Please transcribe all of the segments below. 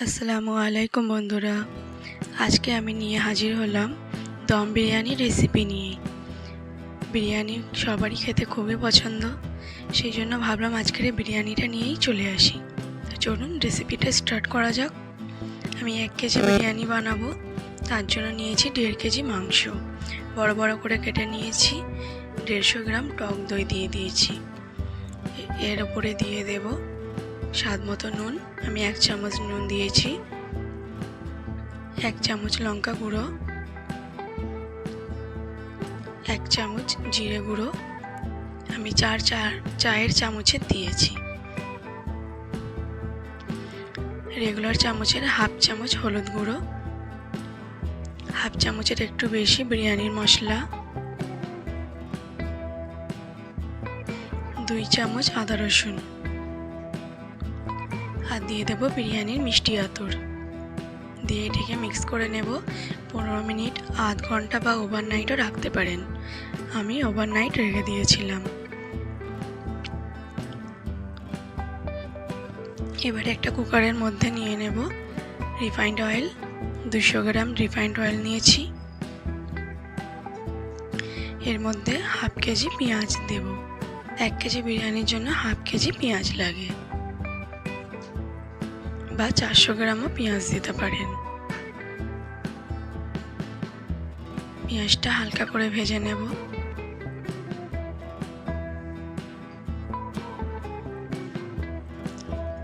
আসসালামু আলাইকুম বন্ধুরা। আজকে আমি নিয়ে হাজির হলাম দম বিরিয়ানি রেসিপি নিয়ে। বিরিয়ানি সবারই খেতে খুবই পছন্দ, সেই জন্য ভাবলাম আজকের এই বিরিয়ানিটা নিয়েই চলে আসি। তো চলুন রেসিপিটা স্টার্ট করা যাক। আমি এক কেজি বিরিয়ানি বানাবো, তার জন্য নিয়েছি দেড় কেজি মাংস। বড় বড় করে কেটে নিয়েছি, দেড়শো গ্রাম টক দই দিয়ে দিয়েছি। এর উপরে দিয়ে দেবো স্বাদ মতো নুন, আমি এক চামচ নুন দিয়েছি। এক চামচ লঙ্কা গুঁড়ো। এক চামচ জিরে গুঁড়ো। আমি চার চার, চায়ের চামচের দিয়েছি। রেগুলার চামচের হাফ চামচ হলুদ গুঁড়ো। হাফ চামচের একটু বেশি বিরিয়ানির মশলা। দুই চামচ আদা রসুন। দিয়ে দেবো বিরিয়ানির মিষ্টি আতর। দিয়ে এটিকে মিক্স করে নেব। পনেরো মিনিট, আধ ঘণ্টা বা ওভারনাইটও রাখতে পারেন। আমি ওভারনাইট রেখে দিয়েছিলাম। এবারে একটা কুকারের মধ্যে নিয়ে নেব রিফাইন্ড অয়েল দুশো গ্রাম রিফাইন্ড অয়েল নিয়েছি। এর মধ্যে হাফ কেজি পেঁয়াজ দেব। এক কেজি বিরিয়ানির জন্য হাফ কেজি পেঁয়াজ লাগে। বা চারশো গ্রামও পেঁয়াজ দিতে পারেন। পেঁয়াজটা হালকা করে ভেজে নেব।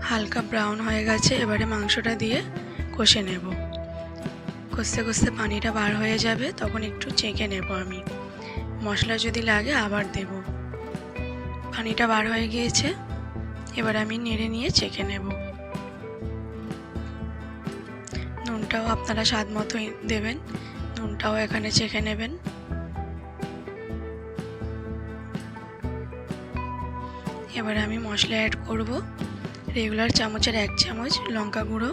হালকা ব্রাউন হয়ে গেছে, এবারে মাংসটা দিয়ে কষে নেব। কষতে কষতে পানিটা বার হয়ে যাবে, তখন একটু চেকে নেব আমি। মশলা যদি লাগে আবার দেব। পানিটা বার হয়ে গিয়েছে, এবার আমি নেড়ে নিয়ে চেকে নেব। নুনটাও আপনারা স্বাদ মতোই দেবেন। নুনটাও এখানে চেখে নেবেন। এবার আমি মশলা অ্যাড করব। রেগুলার চামচের এক চামচ লঙ্কা গুঁড়ো,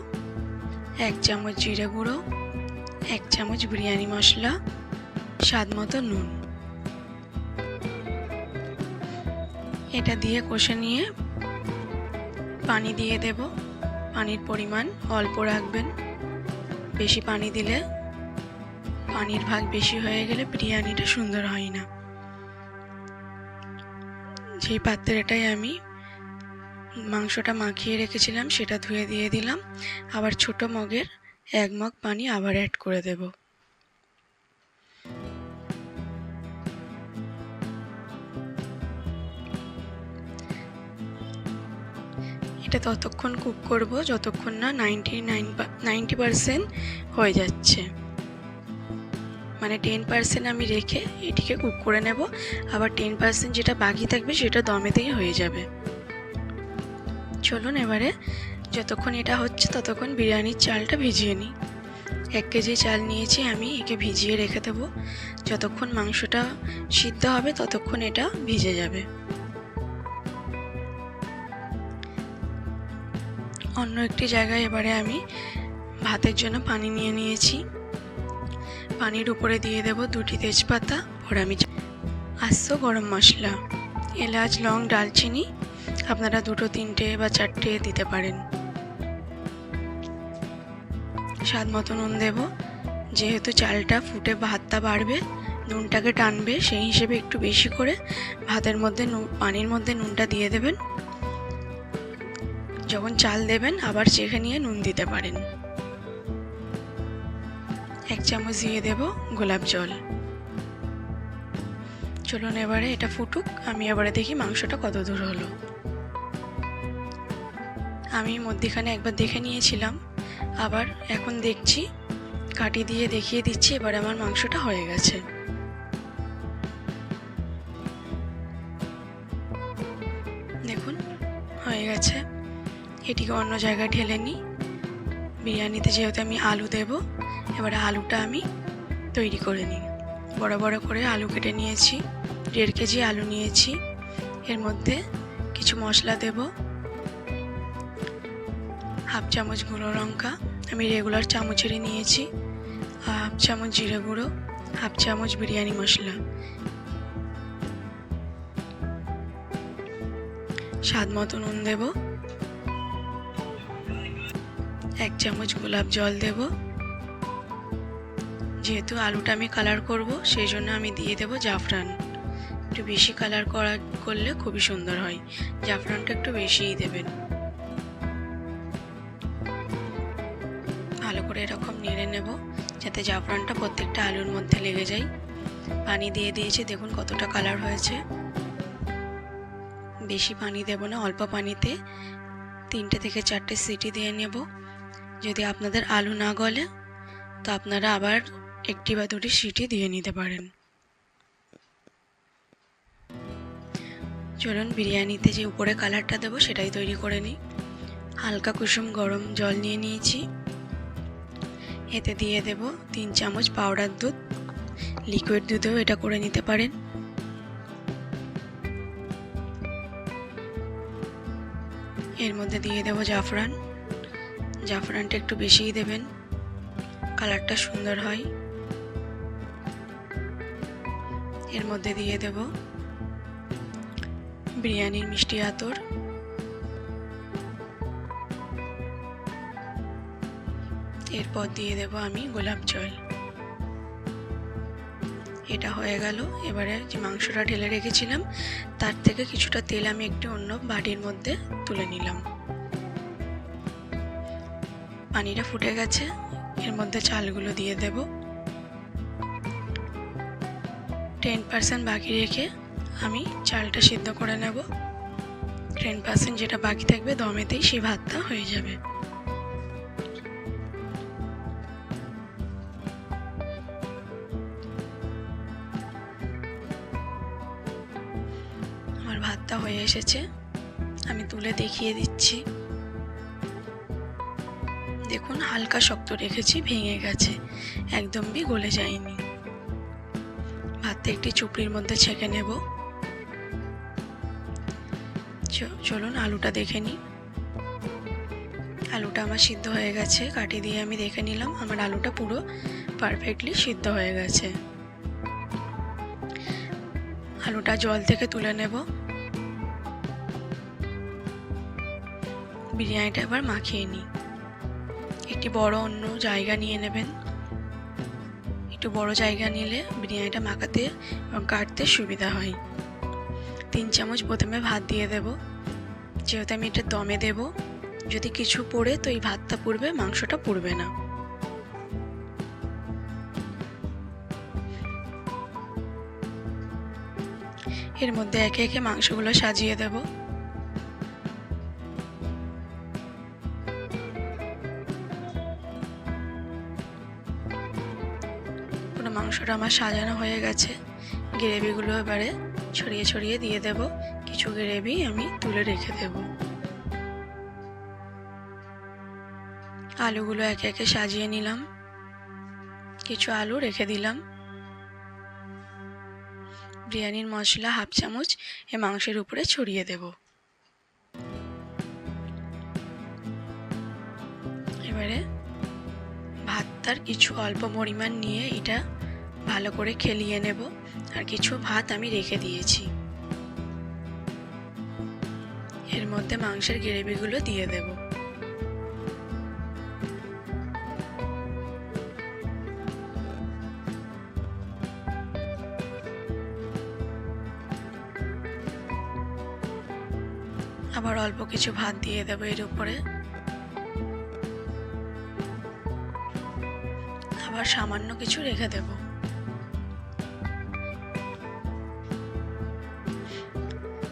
এক চামচ জিরে গুঁড়ো, এক চামচ বিরিয়ানি মশলা, স্বাদ মতো নুন। এটা দিয়ে কষে নিয়ে পানি দিয়ে দেব। পানির পরিমাণ অল্প রাখবেন। বেশি পানি দিলে পানির ভাগ বেশি হয়ে গেলে বিরিয়ানিটা সুন্দর হয় না। যেই পাত্রেটাই আমি মাংসটা মাখিয়ে রেখেছিলাম, সেটা ধুয়ে দিয়ে দিলাম। আবার ছোট মগের এক মগ পানি আবার অ্যাড করে দেব। এটা ততক্ষণ কুক করব যতক্ষণ না নাইনটি নাইন নাইনটি পারসেন্ট হয়ে যাচ্ছে। মানে টেন পার্সেন্ট আমি রেখে এটিকে কুক করে নেব। আবার টেন পার্সেন্ট যেটা বাকি থাকবে সেটা দমেতেই হয়ে যাবে। চলুন এবারে যতক্ষণ এটা হচ্ছে ততক্ষণ বিরিয়ানির চালটা ভিজিয়ে নিই। এক কেজি চাল নিয়েছি আমি, একে ভিজিয়ে রেখে দেবো। যতক্ষণ মাংসটা সিদ্ধ হবে ততক্ষণ এটা ভিজে যাবে। অন্য একটি জায়গায় এবারে আমি ভাতের জন্য পানি নিয়ে নিয়েছি। পানির উপরে দিয়ে দেব দুটি তেজপাতা ফোড়ামি আস্ত গরম মশলা, এলাচ, লং, ডালচিনি, আপনারা দুটো, তিনটে বা চারটে দিতে পারেন। স্বাদ মতো নুন দেব, যেহেতু চালটা ফুটে ভাতটা বাড়বে, নুনটাকে টানবে, সেই হিসেবে একটু বেশি করে ভাতের মধ্যে পানির মধ্যে নুনটা দিয়ে দেবেন। যখন চাল দেবেন, আবার চেখে নিয়ে নুন দিতে পারেন। এক চামচ দিয়ে দেব গোলাপ জল। চলুন এবারে এটা ফুটুক। আমি এবারে দেখি মাংসটা কত দূর হলো। আমি মধ্যিখানে একবার দেখে নিয়েছিলাম। আবার এখন দেখছি, কাটি দিয়ে দেখিয়ে দিচ্ছি, এবার আমার মাংসটা হয়ে গেছে। এটিকে অন্য জায়গায় ঢেলে নিই। বিরিয়ানিতে যেহেতু আমি আলু দেব, এবারে আলুটা আমি তৈরি করে নিই। বড় বড় করে আলু কেটে নিয়েছি, দেড় কেজি আলু নিয়েছি। এর মধ্যে কিছু মশলা দেব, হাফ চামচ গুঁড়ো লঙ্কা, আমি রেগুলার চামচেরই নিয়েছি, হাফ চামচ জিরে গুঁড়ো, হাফ চামচ বিরিয়ানি মশলা। স্বাদ মতো নুন দেবো এক চামচ গোলাপ জল দেব। যেহেতু আলুটা আমি কালার করব সেই জন্য আমি দিয়ে দেব জাফরান। একটু বেশি কালার করা, করলে খুবই সুন্দর হয়। জাফরানটা একটু বেশিই দেবেন। ভালো করে এরকম নেড়ে নেব, যাতে জাফরানটা প্রত্যেকটা আলুর মধ্যে লেগে যায়। পানি দিয়ে দিয়েছি, দেখুন কতটা কালার হয়েছে। বেশি পানি দেব না, অল্প পানিতে তিনটে থেকে চারটে সিটি দিয়ে নেব। যদি আপনাদের আলু না গলে, তো আপনারা আবার একটি বা দুটি সিটি দিয়ে নিতে পারেন। চলুন বিরিয়ানিতে যে উপরে কালারটা দেবো, সেটাই তৈরি করে নিই। হালকা কুসুম গরম জল নিয়ে নিয়েছি। এতে দিয়ে দেব তিন চামচ পাউডার দুধ। লিকুইড দুধেও এটা করে নিতে পারেন। এর মধ্যে দিয়ে দেব জাফরান। জাফরানটা একটু বেশিই দেবেন। কালারটা সুন্দর হয়। এর মধ্যে দিয়ে দেব বিরিয়ানির মিষ্টি আতর। এরপর দিয়ে দেব আমি গোলাপ জল। এটা হয়ে গেল। এবারে যে মাংসটা ঢেলে রেখেছিলাম, তার থেকে কিছুটা তেল আমি একটি অন্য বাটির মধ্যে তুলে নিলাম। পানিটা ফুটে গেছে, এর মধ্যে চালগুলো দিয়ে দেব। টেন পার্সেন্ট বাকি রেখে আমি চালটা সিদ্ধ করে নেব। টেন পার্সেন্ট যেটা বাকি থাকবে দমেতেই সেই ভাতটা হয়ে যাবে। আমার ভাতটা হয়ে এসেছে। আমি তুলে দেখিয়ে দিচ্ছি। দেখুন, হালকা শক্ত রেখেছি, ভেঙে গেছে। একদমই গলে যায়নি। ভাতটা একটি চুপড়ির মধ্যে ছেঁকে নেব। চলুন, আলুটা দেখে নিই। আলুটা আমার সিদ্ধ হয়ে গেছে, কাটি দিয়ে আমি দেখে নিলাম, আমার আলুটা পুরো পারফেক্টলি সিদ্ধ হয়ে গেছে। আলুটা জল থেকে তুলে নেব। বিরিয়ানিটা এবার মাখিয়ে নিই। একটি বড় অন্য জায়গা নিয়ে নেবেন। একটু বড় জায়গা নিলে বিরিয়ানিটা মাখাতে এবং কাটতে সুবিধা হয়। তিন চামচ প্রথমে ভাত দিয়ে দেব। যেহেতু আমি এটা দমে দেব, যদি কিছু পড়ে তো এই ভাতটা পুড়বে, মাংসটা পুড়বে না। এর মধ্যে একে একে মাংসগুলো সাজিয়ে দেব। মাংসটা আমার সাজানো হয়ে গেছে। গ্রেভিগুলো এবারে ছড়িয়ে ছড়িয়ে দিয়ে দেব। কিছু গ্রেভি আমি তুলে রেখে দেব। আলুগুলো একে একে সাজিয়ে নিলাম। কিছু আলু রেখে দিলাম। বিরিয়ানির মশলা হাফ চামচ এ মাংসের উপরে ছড়িয়ে দেব। এবারে ভাতটার কিছু অল্প পরিমাণ নিয়ে এটা ভালো করে খেলিয়ে নেব। আর কিছু ভাত আমি রেখে দিয়েছি। এর মধ্যে মাংসের গ্রেভিগুলো দিয়ে দেবো। আবার অল্প কিছু ভাত দিয়ে দেবো এর উপরে। আবার সামান্য কিছু রেখে দেব।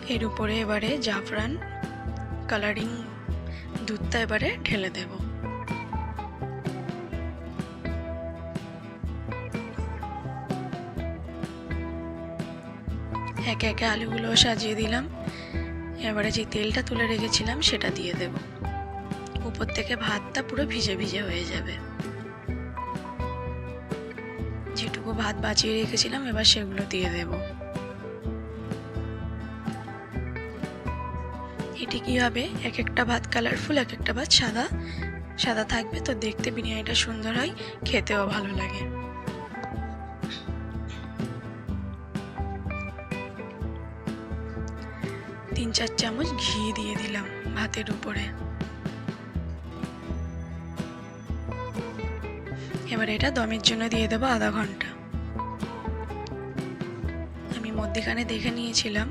এর উপরে এবারে জাফরান, কালারিং দুধটা এবারে ঢেলে দেব। একে একে আলুগুলো সাজিয়ে দিলাম। এবারে যে তেলটা তুলে রেখেছিলাম সেটা দিয়ে দেব। উপর থেকে ভাতটা পুরো ভিজে ভিজে হয়ে যাবে। যেটুকু ভাত বাঁচিয়ে রেখেছিলাম, এবার সেগুলো দিয়ে দেব। এটি কি হবে? এক একটা ভাত কালারফুল এক একটা ভাত সাদা। সাদা থাকবে তো দেখতে বিরিয়ানিটা সুন্দর হয়, খেতেও ভালো লাগে। তিন চার চামচ ঘি দিয়ে দিলাম ভাতের উপরে। এবার এটা দমের জন্য দিয়ে দেবো আধা ঘণ্টা। আমি মধ্যেখানে দেখে নিয়েছিলাম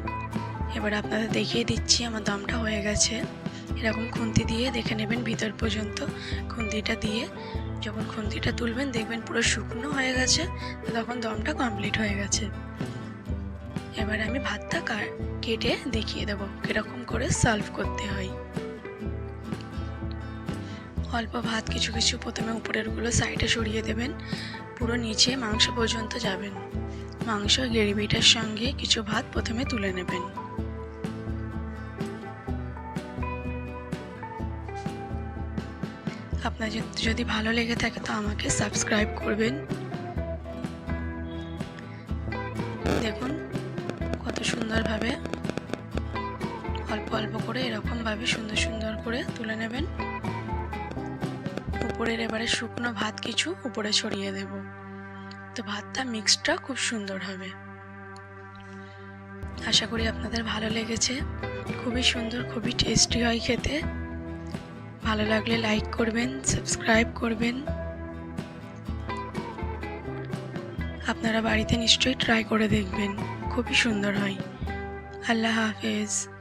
এবার আপনাদের দেখিয়ে দিচ্ছি, আমার দমটা হয়ে গেছে। এরকম খুন্তি দিয়ে দেখে নেবেন ভিতর পর্যন্ত। খুন্তিটা দিয়ে যখন খুন্তিটা তুলবেন, দেখবেন পুরো শুকনো হয়ে গেছে, তখন দমটা কমপ্লিট হয়ে গেছে। এবার আমি ভাতটা কেটে দেখিয়ে দেবো, কীরকম করে সার্ভ করতে হয়। অল্প ভাত, কিছু কিছু প্রথমে উপরেরগুলো সাইডে সরিয়ে দেবেন। পুরো নিচে মাংস পর্যন্ত যাবেন। মাংস, গ্রেভিটার সঙ্গে কিছু ভাত প্রথমে তুলে নেবেন। আপনার যদি- ভালো লেগে থাকে তো আমাকে সাবস্ক্রাইব করবেন। দেখুন, কত সুন্দরভাবে, অল্প অল্প করে এরকমভাবে সুন্দর সুন্দর করে তুলে নেবেন। উপরের এবারে শুকনো ভাত কিছু উপরে ছড়িয়ে দেব। তো ভাতটা মিক্সটা খুব সুন্দর হবে। আশা করি আপনাদের ভালো লেগেছে। খুবই সুন্দর, খুবই টেস্টি হয় খেতে। ভালো লাগলে লাইক করবেন সাবস্ক্রাইব করবেন। আপনারা বাড়িতে নিশ্চয়ই ট্রাই করে দেখবেন, খুবই সুন্দর হয়। আল্লাহ হাফেজ।